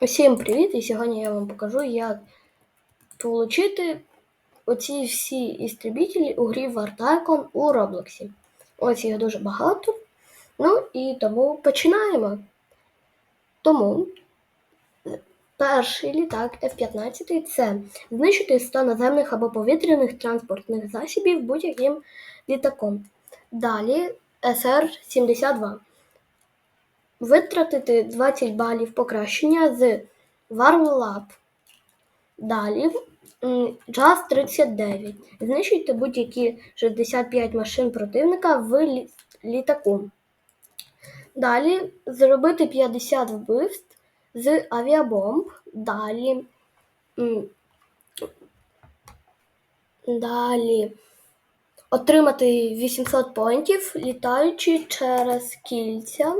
Усім привіт! І сьогодні я вам покажу, як отримати оці всі істребителі у грі Tycoon у Роблоксі. Ось їх дуже багато. Ну і тому починаємо. Тому перший літак F-15 це знищити 100 наземних або повітряних транспортних засобів будь-яким літаком. Далі СР-72 витратити 20 балів покращення з WarLab. Далі Jazz 39. Знищуйте будь-які 65 машин противника в лі- літаку. Далі зробити 50 вбивств з авіабомб. Далі. Далі отримати 800 поінтів, літаючи через кільця.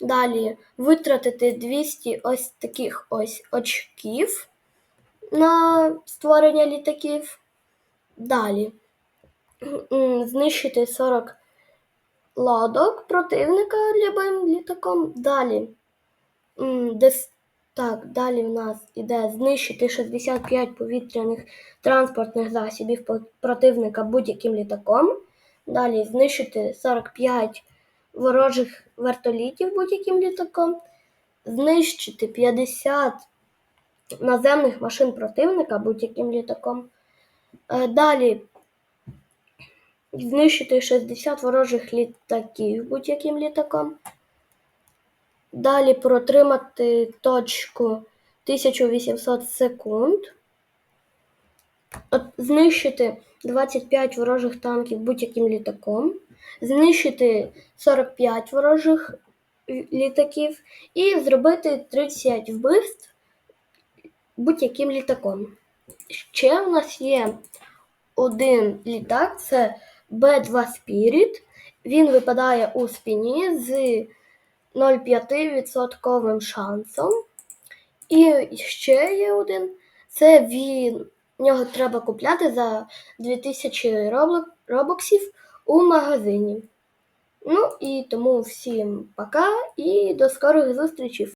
Далі витратити 200 ось таких ось очків на створення літаків. Далі знищити 40 лодок противника любим літаком. Далі так, далі в нас іде знищити 65 повітряних транспортних засобів противника будь-яким літаком. Далі знищити 45 ворожих вертолітів будь-яким літаком, знищити 50 наземних машин противника будь-яким літаком. Е, Далі знищити 60 ворожих літаків будь-яким літаком. Далі протримати точку 1800 секунд. Знищити 25 ворожих танків будь-яким літаком. Знищити 45 ворожих літаків і зробити 30 вбивств будь-яким літаком. Ще в нас є один літак, це B2 Spirit. Він випадає у спині з 0,5% шансом. І ще є один. Це він. Нього треба купляти за 2000 робо- робоксів у магазині. Ну і тому всім пока і до скорих зустрічей.